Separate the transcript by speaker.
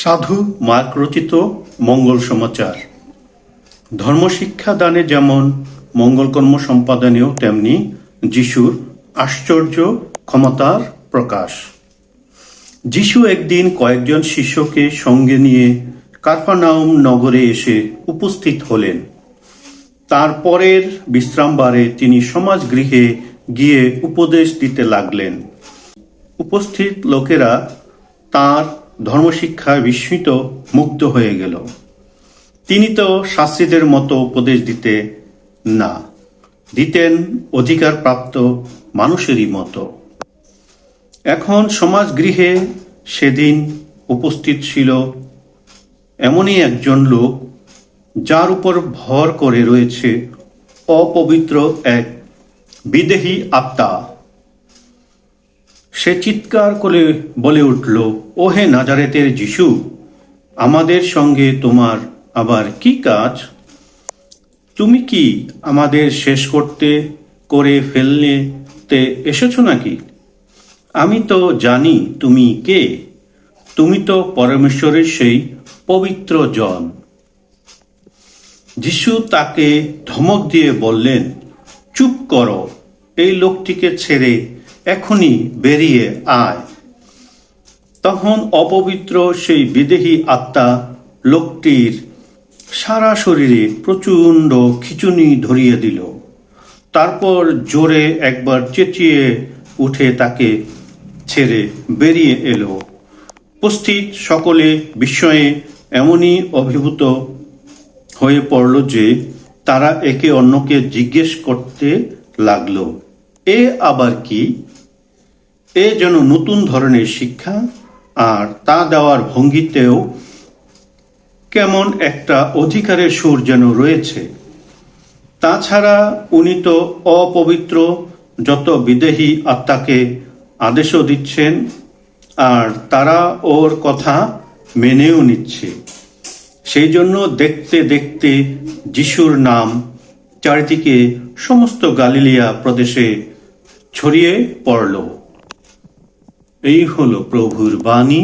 Speaker 1: সাধু, মার্ক রচিত, মঙ্গল সমাচার। ধর্মশিক্ষা দানে যেমন মঙ্গলকর্ম সম্পাদনেও তেমনি যিশুর আশ্চর্য ক্ষমতার প্রকাশ। যিশু একদিন কয়েকজন শিষ্যকে সঙ্গে নিয়ে কারফানাউম নগরে এসে উপস্থিত হলেন। তারপরের বিশ্রামবারে তিনি সমাজ গৃহে গিয়ে উপদেশ দিতে লাগলেন। উপস্থিত লোকেরা তার ধর্মশিক্ষায় বিস্মিত মুগ্ধ হয়ে গেল। তিনি তো শাস্ত্রীদের মতো উপদেশ দিতে না, দিতেন অধিকারপ্রাপ্ত মানুষেরই মতো। এখন সমাজগৃহে সেদিন উপস্থিত ছিল এমনই একজন লোক, যার উপর ভর করে রয়েছে অপবিত্র এক বিদেহী আত্মা। সে চিৎকার করে বলে উঠল, ওহে নাজারেতের যিশু, আমাদের সঙ্গে তোমার আবার কি কাজ? তুমি কি আমাদের শেষ করতে করে ফেলতে এসেছ নাকি? আমি তো জানি তুমি কে। তুমি তো পরমেশ্বরের সেই পবিত্র জন। যিশু তাকে ধমক দিয়ে বললেন, চুপ করো, এই লোকটিকে ছেড়ে এখনই বেরিয়ে আয়। তখন অপবিত্র সেই বিদেহী আত্মা লোকটির সারা শরীরে প্রচণ্ড খিচুনি ধরিয়ে দিল। তারপর জোরে একবার চেঁচিয়ে উঠে তাকে ছেড়ে বেরিয়ে এলো। উপস্থিত সকলে বিস্ময়ে এমনই অভিভূত হয়ে পড়ল যে তারা একে অন্যকে জিজ্ঞেস করতে লাগল, এ আবার কি? এ যেন নতুন ধরনের শিক্ষা আর তা দেওয়ার ভঙ্গিতেও কেমন একটা অধিকারের সুর যেন রয়েছে। তাছাড়া উনি তো অপবিত্র, যত বিদেহী আত্মাকে আদেশও দিচ্ছেন, আর তারা ওর কথা মেনেও নিচ্ছে। সেই জন্য দেখতে দেখতে যিশুর নাম চারিদিকে সমস্ত গালিলিয়া প্রদেশে ছড়িয়ে পড়ল। এই হল প্রভুর বাণী।